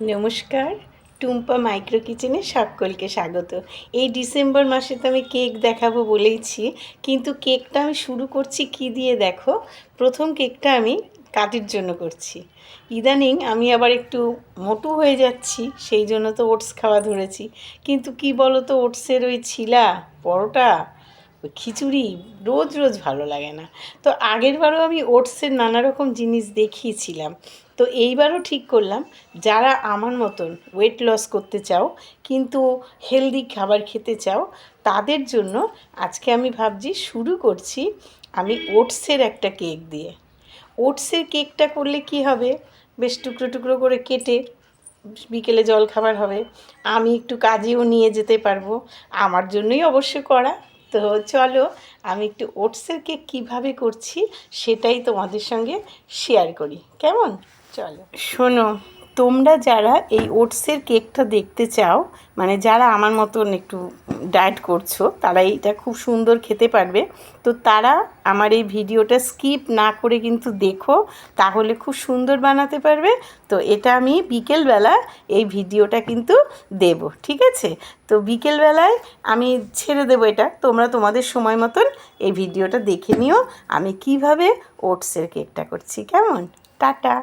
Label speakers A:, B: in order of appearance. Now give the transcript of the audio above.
A: নমস্কার। টুম্পা মাইক্রো কিচেনে সকলকে স্বাগত। এই ডিসেম্বর মাসে তো আমি কেক দেখাবো বলেইছি, কিন্তু কেকটা আমি শুরু করছি কি দিয়ে দেখো? প্রথম কেকটা আমি কাটির জন্য করছি। ইদানিং আমি আবার একটু মোটু হয়ে যাচ্ছি, সেই জন্য তো ওটস খাওয়া ধরেছি। কিন্তু কি বলো তো ওটসের ওই ছিলা, পরোটা ওই খিচুড়ি রোজ রোজ ভালো লাগে না। তো আগেরবারও আমি ওটসের নানা রকম জিনিস দেখিয়েছিলাম। তো এইবারও ঠিক করলাম, যারা আমার মতন ওয়েট লস করতে চাও, কিন্তু হেলদি খাবার খেতে চাও, তাদের জন্য আজকে আমি ভাবছি শুরু করছি আমি ওটসের একটা কেক দিয়ে। ওটসের কেকটা করলে কি হবে? বেশ টুকরো টুকরো করে কেটে বিকেলে জল খাবার হবে। আমি একটু কাজেও নিয়ে যেতে পারব। আমার জন্যই অবশ্য করা তো চলো আমি একটু ওটসের কেক কীভাবে করছি সেটাই তোমাদের সঙ্গে শেয়ার করি। কেমন? চলো। শোনো, তোমরা যারা এই ওটসের কেকটা দেখতে চাও মানে যারা আমার মতন একটু ডায়েট করছ, তারা এইটা খুব সুন্দর খেতে পারবে। তো তারা আমার এই ভিডিওটা স্কিপ না করে কিন্তু দেখো, তাহলে খুব সুন্দর বানাতে পারবে। তো এটা আমি বিকেলবেলা এই ভিডিওটা কিন্তু দেব, ঠিক আছে? তো বিকেলবেলায় আমি ছেড়ে দেবো এটা, তোমরা তোমাদের সময় মতন এই ভিডিওটা দেখে নিও। আমি কীভাবে ওটসের কেকটা করছি, কেমন? টাটা!